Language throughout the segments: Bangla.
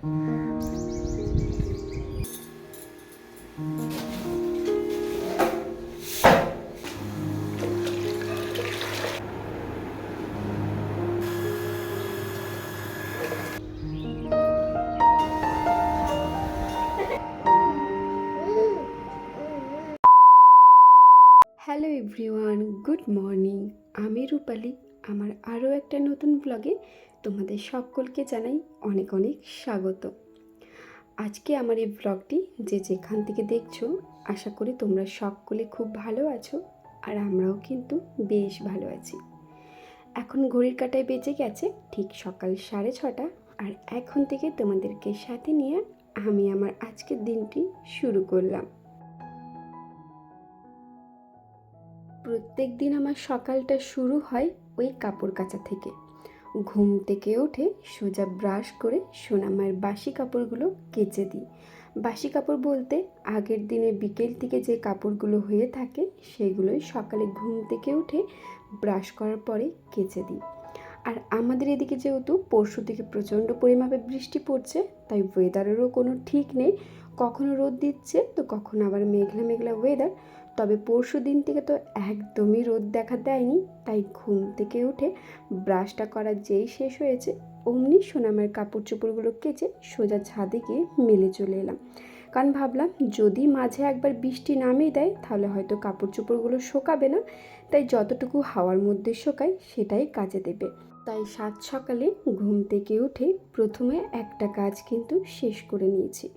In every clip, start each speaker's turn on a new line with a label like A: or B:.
A: হ্যালো এভরিওয়ান গুড মর্নিং আমি রূপালি আমার আরও একটা নতুন ব্লগে তোমাদের সকলকে জানাই অনেক অনেক স্বাগত। আজকে আমার এই ব্লগটি যে যেখান থেকে দেখছ, আশা করি তোমরা সকলে খুব ভালো আছো আর আমরাও কিন্তু বেশ ভালো আছি। এখন ঘড়ির কাটায় বেজে গেছে ঠিক সকাল সাড়ে ছটা আর এখন থেকে তোমাদেরকে সাথে নিয়ে আমি আমার আজকের দিনটি শুরু করলাম। প্রত্যেক দিন আমার সকালটা শুরু হয় ওই কাপড় কাচা থেকে। ঘুম থেকে উঠে সোজা ব্রাশ করে সোনামায়ের বাসি কাপড়গুলো কেচে দিই। বাসি কাপড় বলতে আগের দিনে বিকেল থেকে যে কাপড়গুলো হয়ে থাকে, সেগুলোই সকালে ঘুম থেকে উঠে ব্রাশ করার পরে কেচে দিই। আর আমাদের এদিকে যেহেতু পরশু থেকে প্রচণ্ড পরিমাপে বৃষ্টি পড়ছে, তাই ওয়েদারেরও কোনো ঠিক নেই। কখনো রোদ দিচ্ছে, তো কখনো আবার মেঘলা মেঘলা ওয়েদার তবে পরশু দিন থেকে তো একদমই রোদ দেখা দেয়নি, তাই ঘুম থেকে উঠে ব্রাশটা করা যেই শেষ হয়েছে, অমনি সোনামের কাপড় চোপড়গুলো কেচে সোজা ছাদে গিয়ে মেলে চলে এলাম। কারণ ভাবলাম, যদি মাঝে একবার বৃষ্টি নামিয়ে দেয়, তাহলে হয়তো কাপড় চোপড়গুলো শোকাবে না, তাই যতটুকু হাওয়ার মধ্যে শোকায় সেটাই কাজে দেবে। তাই সাত সকালে ঘুম থেকে উঠে প্রথমে একটা কাজ কিন্তু শেষ করে নিয়েছি।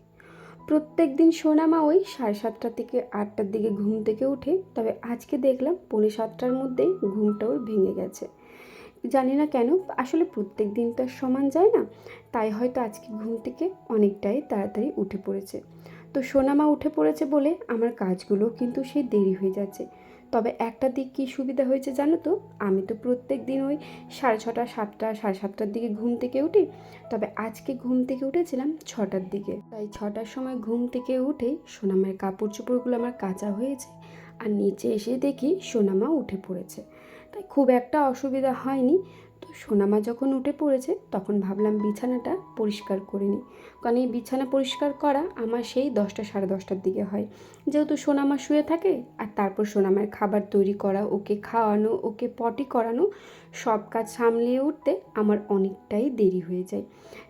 A: প্রত্যেক দিন সোনামা ওই সাড়ে সাতটা থেকে আটটার দিকে ঘুম থেকে উঠে, তবে আজকে দেখলাম পৌনে সাতটার মধ্যেই ঘুমটা ওর ভেঙে গেছে। জানি না কেন, আসলে প্রত্যেক দিন তো সমান যায় না, তাই হয়তো আজকে ঘুম থেকে অনেকটাই তাড়াতাড়ি উঠে পড়েছে। তো সোনামা উঠে পড়েছে বলে আমার কাজগুলো কিন্তু সেই দেরি হয়ে যাচ্ছে। তবে একটা দিক কী সুবিধা হয়েছে জানো তো? আমি তো প্রত্যেক দিন ওই সাড়ে ছটা, সাতটা, সাড়ে সাতটার দিকে ঘুম থেকে উঠি। তবে আজকে ঘুম থেকে উঠেছিলাম ছটার দিকে। তাই ছটার সময় ঘুম থেকে উঠে সোনামার কাপড় চোপড়গুলো আমার কাঁচা হয়েছে আর নিচে এসে দেখি সোনামা উঠে পড়েছে। তাই খুব একটা অসুবিধা হয়নি। তো সোনামা যখন উঠে পড়েছে তখন ভাবলাম বিছানাটা পরিষ্কার করে নিই। কারণ এই বিছানা পরিষ্কার করা আমার সেই দশটা সাড়ে দশটার দিকে হয়। যেহেতু সোনামা শুয়ে থাকে আর তারপর সোনামার খাবার তৈরি করা, ওকে খাওয়ানো, ওকে পটি করানো, সব কাজ সামলিয়ে উঠতে আমার অনেকটাই দেরি হয়ে যায়।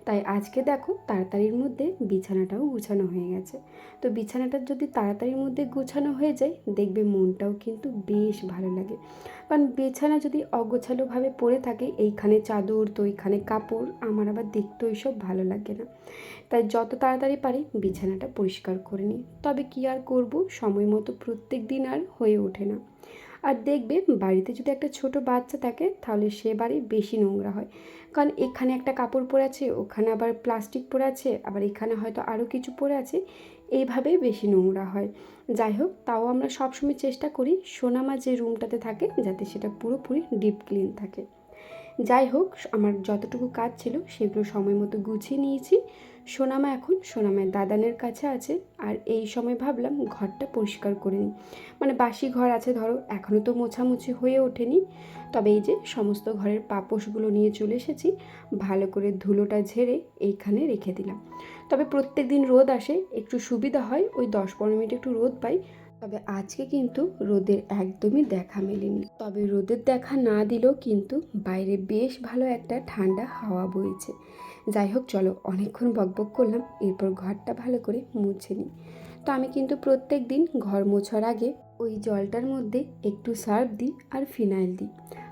A: তাই আজকে দেখো তাড়াতাড়ির মধ্যে বিছানাটাও গুছানো হয়ে গেছে। তো বিছানাটা যদি তাড়াতাড়ির মধ্যে গুছানো হয়ে যায়, দেখবে মনটাও কিন্তু বেশ ভালো লাগে। কারণ বিছানা যদি অগোছালোভাবে পড়ে থাকে, এইখানে চাদর তো এইখানে কাপড়, আমার আবার দেখতে ওইসব ভালো লাগে না। তাই যত তাড়াতাড়ি পারি বিছানাটা পরিষ্কার করে নিই। তবে কি আর করব? সময় মতো প্রত্যেক দিন আর হয়ে ওঠে না। আর দেখবে বাড়িতে যদি একটা ছোট বাচ্চা থাকে, তাহলে সে বাড়ি বেশি নোংরা হয়। কারণ এখানে একটা কাপড় পরে আছে, ওখানে আবার প্লাস্টিক পরে আছে, আবার এখানে হয়তো আরও কিছু পরে আছে, এইভাবেই বেশি নোংরা হয়। যাই হোক, তাও আমরা সবসময় চেষ্টা করি সোনামা যে রুমটাতে থাকে, যাতে সেটা পুরোপুরি ডিপ ক্লিন থাকে। যাই হোক, আমার যতটুকু কাজ ছিল, সেগুলো সময় মতো গুছিয়ে নিয়েছি। সোনামা এখন সোনামায়ের দাদানের কাছে আছে আর এই সময় ভাবলাম ঘরটা পরিষ্কার করে নিই। মানে বাসি ঘর আছে ধরো এখনও তো মোছামুছি হয়ে ওঠেনি। তবে এই যে সমস্ত ঘরের পাপোশগুলো নিয়ে চলে এসেছি, ভালো করে ধুলোটা ঝেড়ে এইখানে রেখে দিলাম। তবে প্রত্যেক দিন রোদ আসে, একটু সুবিধা হয়, ওই দশ পনেরো মিনিট একটু রোদ পাই তবে আজকে কিন্তু রোদের একদমই দেখা মেলেনি। তবে রোদের দেখা না দিলেও কিন্তু বাইরে বেশ ভালো একটা ঠান্ডা হাওয়া বইছে। যাই হোক, চলো অনেকক্ষণ বকবক করলাম, এরপর ঘরটা ভালো করে মুছে নিই। তো আমি কিন্তু প্রত্যেক দিন ঘর মোছার আগে ওই জলটার মধ্যে একটু সার্ফ দিই আর ফিনাইল দিই।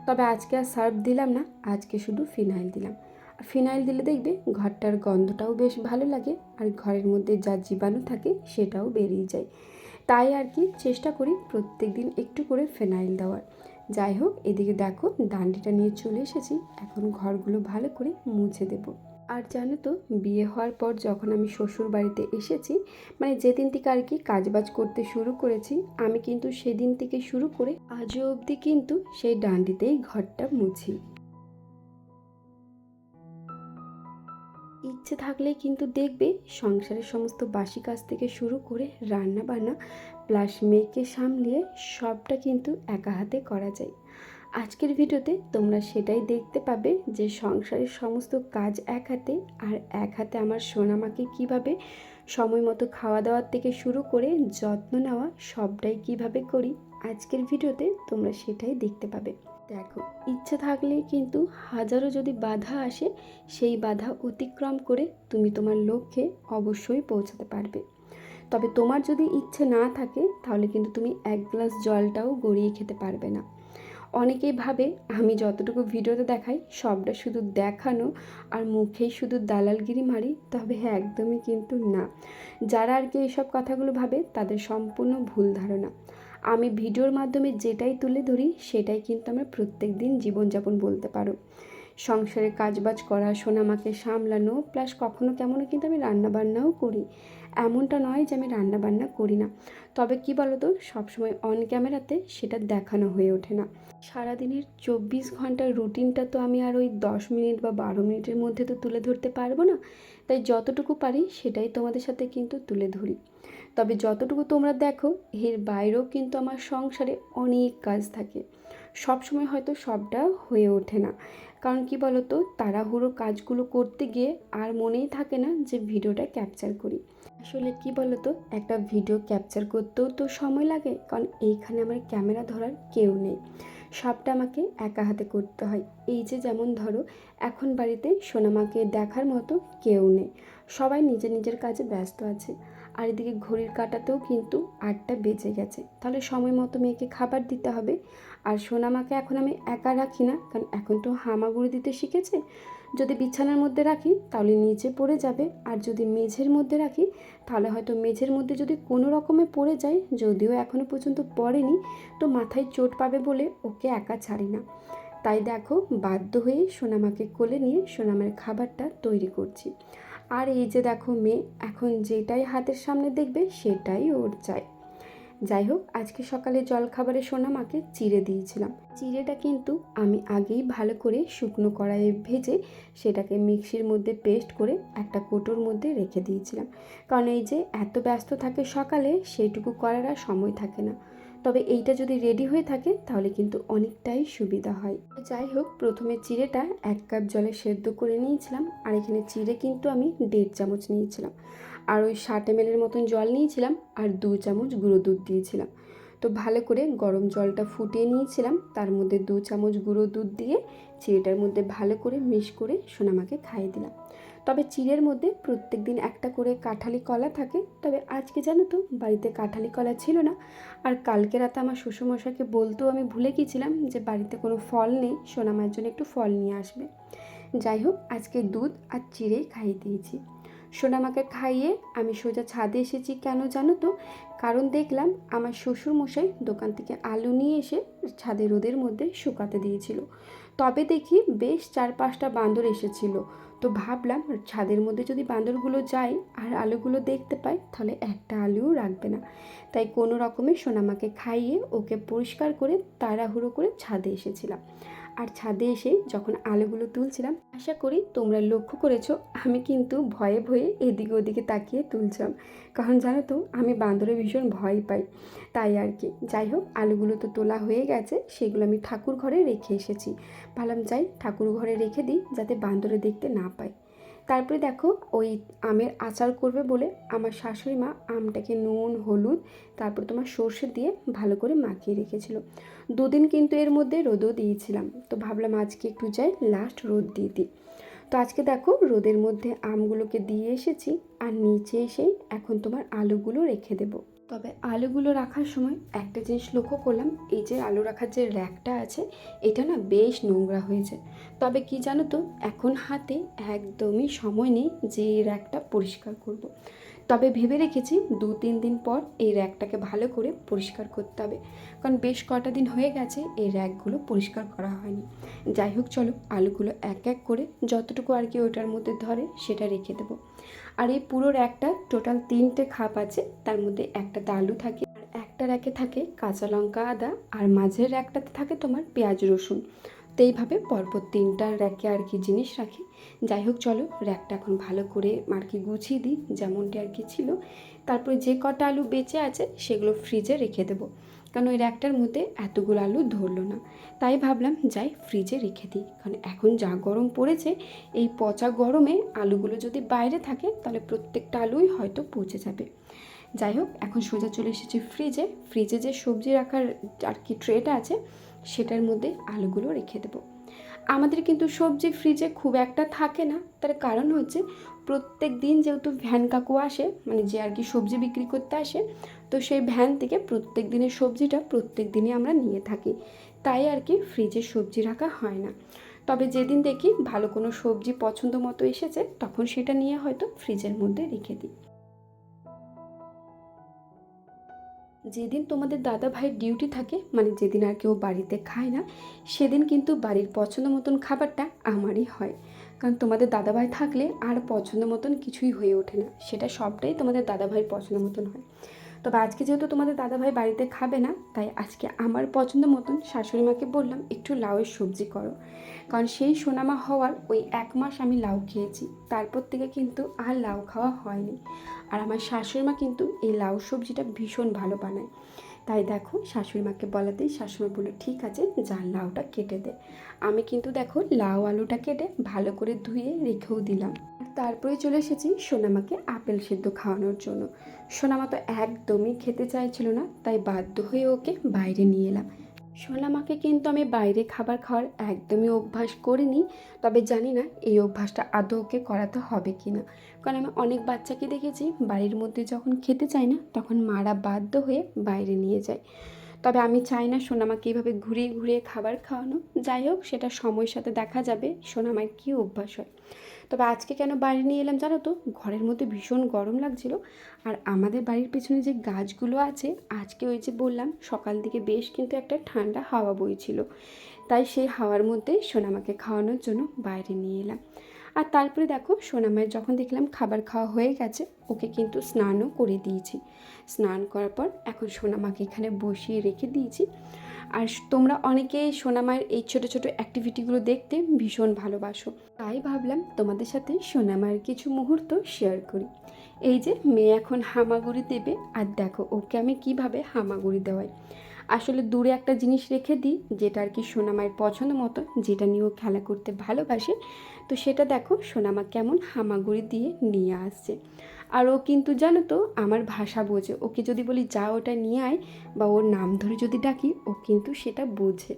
A: তবে আজকে আর সার্ফ দিলাম না, আজকে শুধু ফিনাইল দিলাম। আর ফিনাইল দিলে দেখবে ঘরটার গন্ধটাও বেশ ভালো লাগে আর ঘরের মধ্যে যা জীবাণু থাকে সেটাও বেরিয়ে যায়। তাই আর কি চেষ্টা করি প্রত্যেক দিন একটু করে ফেনাইল দেওয়ার। যাই হোক, এদিকে দেখো ডান্ডিটা নিয়ে চলে এসেছি। এখন ঘরগুলো ভালো করে মুছে দেব। আর জানো তো, বিয়ে হওয়ার পর যখন আমি শ্বশুর বাড়িতে এসেছি মানে যেদিন থেকে আর কি কাজবাজ করতে শুরু করেছি, আমি কিন্তু সেদিন থেকে শুরু করে আজও অবধি কিন্তু সেই ডান্ডিতেই ঘরটা মুছি। ইচ্ছে থাকলে কিন্তু দেখবে সংসারের সমস্ত বাসি কাজ থেকে শুরু করে রান্না বান্না প্লাস মেয়েকে সামলিয়ে সবটা কিন্তু একা হাতে করা যায়। আজকের ভিডিওতে তোমরা সেটাই দেখতে পাবে যে সংসারের সমস্ত কাজ এক হাতে আর এক হাতে আমার সোনামাকে কীভাবে সময় মতো খাওয়া দাওয়ার থেকে শুরু করে যত্ন নেওয়া সবটাই কীভাবে করি, আজকের ভিডিওতে তোমরা সেটাই দেখতে পাবে। দেখো, ইচ্ছে থাকলে কিন্তু হাজারো যদি বাধা আসে, সেই বাধা অতিক্রম করে তুমি তোমার লক্ষ্যে অবশ্যই পৌঁছাতে পারবে। তবে তোমার যদি ইচ্ছে না থাকে, তাহলে কিন্তু তুমি এক গ্লাস জলটাও গড়িয়ে খেতে পারবে না। অনেকেই ভাবে, আমি যতটুকু ভিডিওতে দেখাই, সবটা শুধু দেখানো আর মুখেই শুধু দালালগিরি মারি, তবে হ্যাঁ একদমই কিন্তু না। যারা আর কি এইসব কথাগুলো ভাবে, তাদের সম্পূর্ণ ভুল ধারণা। আমি ভিডিওর মাধ্যমে যেটাই তুলে ধরি সেটাই কিন্তু আমার প্রত্যেক দিন জীবনযাপন বলতে পারো। সংসারের কাজবাজ করা, সোনামাকে সামলানো, প্লাস কখনো কেমনও কিন্তু আমি রান্নাবান্নাও করি। এমনটা নয় যে আমি রান্নাবান্না করি না। তবে কি বলতো, সবসময় অন ক্যামেরাতে সেটা দেখানো হয়ে ওঠে না। সারাদিনের চব্বিশ ঘণ্টার রুটিনটা তো আমি আর ওই দশ মিনিট বা বারো মিনিটের মধ্যে তো তুলে ধরতে পারব না। তাই যতটুকু পারি সেটাই তোমাদের সাথে কিন্তু তুলে ধরি। তবে যতটুকু তোমরা দেখো, এর বাইরেও কিন্তু আমার সংসারে অনেক কাজ থাকে। সবসময় হয়তো সবটা হয়ে ওঠে না। কারণ কি বলতো, তাড়াহুড়ো কাজগুলো করতে গিয়ে আর মনেই থাকে না যে ভিডিওটা ক্যাপচার করি। আসলে কি বলতো, একটা ভিডিও ক্যাপচার করতেও তো সময় লাগে, কারণ এইখানে আমার ক্যামেরা ধরার কেউ নেই। সবটা আমাকে একা হাতে করতে হয়। এই যে যেমন ধরো, এখন বাড়িতে সোনামাকে দেখার মতো কেউ নেই। সবাই নিজের নিজের কাজে ব্যস্ত আছে। আর এদিকে ঘড়ির কাটাতেও কিন্তু আটটা বেজে গেছে। তাহলে সময় মতো মেয়েকে খাবার দিতে হবে। আর সোনামাকে এখন আমি একা রাখি না, কারণ এখন তো হামাগুড়ি দিতে শিখেছে। যদি বিছানার মধ্যে রাখি, তাহলে নিচে পড়ে যাবে। আর যদি মেঝের মধ্যে রাখি, তাহলে হয়তো মেঝের মধ্যে যদি কোনো রকমে পড়ে যায়, যদিও এখনও পর্যন্ত পড়েনি, তো মাথায় চোট পাবে বলে ওকে একা ছাড়ি না। তাই দেখো, বাধ্য হয়ে সোনামাকে কোলে নিয়ে সোনামার খাবারটা তৈরি করছি। আর এই যে দেখো মেয়ে, এখন যেটাই হাতের সামনে দেখবে, সেটাই ওর চাই। যাই হোক, আজকে সকালে জলখাবারে সোনামাকে চিড়ে দিয়েছিলাম। চিড়েটা কিন্তু আমি আগেই ভালো করে শুকনো কড়াইয়ে ভেজে সেটাকে মিক্সির মধ্যে পেস্ট করে একটা কোটোর মধ্যে রেখে দিয়েছিলাম। কারণ এই যে এত ব্যস্ত থাকে সকালে সেইটুকু করার আর সময় থাকে না। তবে এইটা যদি রেডি হয়ে থাকে, তাহলে কিন্তু অনেকটাই সুবিধা হয়। যাই হোক, প্রথমে চিড়েটা এক কাপ জলে সেদ্ধ করে নিয়েছিলাম। আর এখানে চিড়ে কিন্তু আমি দেড় চামচ নিয়েছিলাম। আর ওই ষাট এমএলের মতন জল নিয়েছিলাম আর দু চামচ গুঁড়ো দুধ দিয়েছিলাম। তো ভালো করে গরম জলটা ফুটিয়ে নিয়েছিলাম, তার মধ্যে দু চামচ গুঁড়ো দুধ দিয়ে চিড়েটার মধ্যে ভালো করে মিশ করে সোনামাকে খাইয়ে দিলাম। তবে চিড়ের মধ্যে প্রত্যেক দিন একটা করে কাঁঠালি কলা থাকে, তবে আজকে জানো তো বাড়িতে কাঁঠালি কলা ছিল না। আর কালকে রাতে আমার শ্বশুরমশাইকে বলতেও আমি ভুলে গিয়েছিলাম যে বাড়িতে কোনো ফল নেই, সোনামার জন্য একটু ফল নিয়ে আসবে। যাই হোক, আজকে দুধ আর চিড়েই খাইয়ে দিয়েছি। সোনামাকে খাইয়ে আমি সোজা ছাদে এসেছি। কেন জানো তো? কারণ দেখলাম আমার শ্বশুর মশাই দোকান থেকে আলু নিয়ে এসে ছাদে রোদের মধ্যে শুকাতে দিয়েছিল। তবে দেখি বেশ চার পাঁচটা বান্দর এসেছিল। তো ভাবলাম ছাদের মধ্যে যদি বান্দরগুলো যায় আর আলুগুলো দেখতে পায় তাহলে একটা আলুও রাখবে না। তাই কোনো রকমে সোনামাকে খাইয়ে ওকে পরিষ্কার করে তাড়াহুড়ো করে ছাদে এসেছিলাম। আর ছাদে এসে যখন আলোগুলো তুলছিলাম, আশা করি তোমরা লক্ষ্য করেছ, আমি কিন্তু ভয়ে ভয়ে এদিকে ওদিকে তাকিয়ে তুলছিলাম। কারণ জানো তো, আমি বান্দরে ভীষণ ভয় পাই। তাই আর কি। যাই হোক, আলুগুলো তো তোলা হয়ে গেছে, সেগুলো আমি ঠাকুর ঘরে রেখে এসেছি। ভাবলাম, যাই ঠাকুর ঘরে রেখে দিই, যাতে বান্দরে দেখতে না পায়। তারপরে দেখো ওই আমের আচার করবে বলে আমার শাশুড়ি মা আমটাকে নুন, হলুদ, তারপর তোমার সর্ষে দিয়ে ভালো করে মাখিয়ে রেখেছিল। দুদিন কিন্তু এর মধ্যে রোদও দিয়েছিলাম। তো ভাবলাম আজকে একটু যাই লাস্ট রোদ দিয়ে দিই। তো আজকে দেখো রোদের মধ্যে আমগুলোকে দিয়ে এসেছি আর নিচে এসে এখন তোমার আলুগুলো রেখে দেবো। তবে আলুগুলো রাখার সময় একটা জিনিস লক্ষ্য করলাম, এই যে আলু রাখার যে র্যাকটা আছে, এটা না বেশ নোংরা হয়েছে। তবে কি জানো তো, এখন হাতে একদমই সময় নেই যে এই র্যাকটা পরিষ্কার করব। তবে ভেবে রেখেছি দু তিন দিন পর এই র্যাকটাকে ভালো করে পরিষ্কার করতে হবে। কারণ বেশ কটা দিন হয়ে গেছে এই র্যাকগুলো পরিষ্কার করা হয়নি। যাই হোক, চলো আলুগুলো এক এক করে যতটুকু আর কি ওটার মধ্যে ধরে সেটা রেখে দেবো। আর এই পুরো র্যাকটা টোটাল তিনটে খাপ আছে, তার মধ্যে একটাতে আলু থাকে, আর একটা র্যাকে থাকে কাঁচা লঙ্কা, আদা, আর মাঝের র্যাকটাতে থাকে তোমার পেঁয়াজ, রসুন। তো এইভাবে পরপর তিনটা র্যাকে আর কি জিনিস রাখি। যাই হোক, চলো র্যাকটা এখন ভালো করে আর কি গুছিয়ে দিই, যেমনটি আর কি ছিল। তারপরে যে কটা আলু বেঁচে আছে, সেগুলো ফ্রিজে রেখে দেবো। কারণ ওই র্যাকটার মধ্যে এতগুলো আলু ধরলো না। তাই ভাবলাম, যাই ফ্রিজে রেখে দিই। কারণ এখন যা গরম পড়েছে, এই পচা গরমে আলুগুলো যদি বাইরে থাকে, তাহলে প্রত্যেকটা আলুই হয়তো পচে যাবে। যাই হোক, এখন সোজা চলে এসেছি ফ্রিজে ফ্রিজে যে সবজি রাখার আর কি ট্রেটা আছে, সেটার মধ্যে আলুগুলো রেখে দেবো। আমাদের কিন্তু সবজি ফ্রিজে খুব একটা থাকে না। তার কারণ হচ্ছে, প্রত্যেক দিন যেহেতু ভ্যান কাকু আসে মানে যে আর কি সবজি বিক্রি করতে আসে তো সেই ভ্যান থেকে প্রত্যেক দিনের সবজিটা প্রত্যেক দিনই আমরা নিয়ে থাকি। তাই আর কি ফ্রিজে সবজি রাখা হয় না। তবে যেদিন দেখি ভালো কোনো সবজি পছন্দ মতো এসেছে, তখন সেটা নিয়ে হয়তো ফ্রিজের মধ্যে রেখে দিই। যেদিন তোমাদের দাদা ভাইয়ের ডিউটি থাকে মানে যেদিন আর কেউ বাড়িতে খায় না, সেদিন কিন্তু বাড়ির পছন্দ মতন খাবারটা আমারই হয়। কারণ তোমাদের দাদাভাই থাকলে আর পছন্দ মতন কিছুই হয়ে ওঠে না। সেটা সবটাই তোমাদের দাদাভাইয়ের পছন্দ মতন হয়। তবে আজকে যেহেতু তোমাদের দাদাভাই বাড়িতে খাবে না, তাই আজকে আমার পছন্দ মতন শাশুড়ি মাকে বললাম একটু লাউয়ের সবজি করো। কারণ সেই সোনামা হওয়ার ওই এক মাস আমি লাউ খেয়েছি, তারপর থেকে কিন্তু আর লাউ খাওয়া হয়নি। আর আমার শাশুড়ি মা কিন্তু এই লাউ সবজিটা ভীষণ ভালো বানায়। তাই দেখো শাশুড়ি মাকে বলাতেই শাশুড়ি বলল ঠিক আছে যা লাউটা কেটে দে। আমি কিন্তু দেখো লাউ আলুটা কেটে ভালো করে ধুয়ে রেখেও দিলাম। তারপরে চলে এসেছি সোনামাকে আপেল সেদ্ধ খাওয়ানোর জন্য। সোনামা তো একদমই খেতে চাইছিল না, তাই বাধ্য হয়ে ওকে বাইরে নিয়ে এলাম। সোনামাকে কিন্তু আমি বাইরে খাবার খাওয়ার একদমই অভ্যাস করিনি, তবে জানি না এই অভ্যাসটা আদৌ ওকে করাতে হবে কি না। কারণ আমি অনেক বাচ্চাকে দেখেছি, বাড়ির মধ্যে যখন খেতে চায় না, তখন মারা বাধ্য হয়ে বাইরে নিয়ে যায়। তবে আমি চাই না সোনামাকে এইভাবে ঘুরিয়ে ঘুরিয়ে খাবার খাওয়ানো। যাই হোক, সেটা সময়ের সাথে দেখা যাবে সোনামার কী অভ্যাস হয়। তবে আজকে কেন বাইরে নিয়ে এলাম জানো তো? ঘরের মধ্যে ভীষণ গরম লাগছিল। আর আমাদের বাড়ির পেছনে যে গাছগুলো আছে, আজকে ওই যে বললাম, সকাল দিকে বেশ কিন্তু একটা ঠান্ডা হাওয়া বইছিল। তাই সেই হাওয়ার মধ্যেই সোনামাকে খাওয়ানোর জন্য বাইরে নিয়ে এলাম। আর তারপরে দেখো সোনামায়ের যখন দেখলাম খাবার খাওয়া হয়ে গেছে, ওকে কিন্তু স্নানও করে দিয়েছি। স্নান করার পর এখন সোনামাকে এখানে বসিয়ে রেখে দিয়েছি। আর তোমরা অনেকেই সোনামায়ের এই ছোটো ছোটো অ্যাক্টিভিটিগুলো দেখতে ভীষণ ভালোবাসো। তাই ভাবলাম তোমাদের সাথে সোনামায়ের কিছু মুহূর্ত শেয়ার করি। এই যে মেয়ে এখন হামাগুড়ি দেবে আর দেখো ওকে আমি কীভাবে হামাগুড়ি দেওয়াই। আসলে দূরে একটা জিনিস রেখে দিই, যেটা আর কি সোনামায়ের পছন্দ মতো, যেটা নিয়ে ও খেলা করতে ভালোবাসে। তো সেটা দেখো সোনামা কেমন হামাগুড়ি দিয়ে নিয়ে আসছে। আর ও কিন্তু জানো তো আমার ভাষা বোঝে। ওকে যদি বলি, যা ওটা নিয়ে আয়, বা ওর নাম ধরে যদি ডাকি, ও কিন্তু সেটা বোঝে।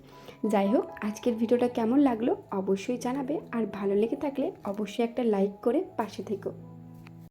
A: যাই হোক, আজকের ভিডিওটা কেমন লাগল অবশ্যই জানাবে। আর ভালো লেগে থাকলে অবশ্যই একটা লাইক করে পাশে থেকো।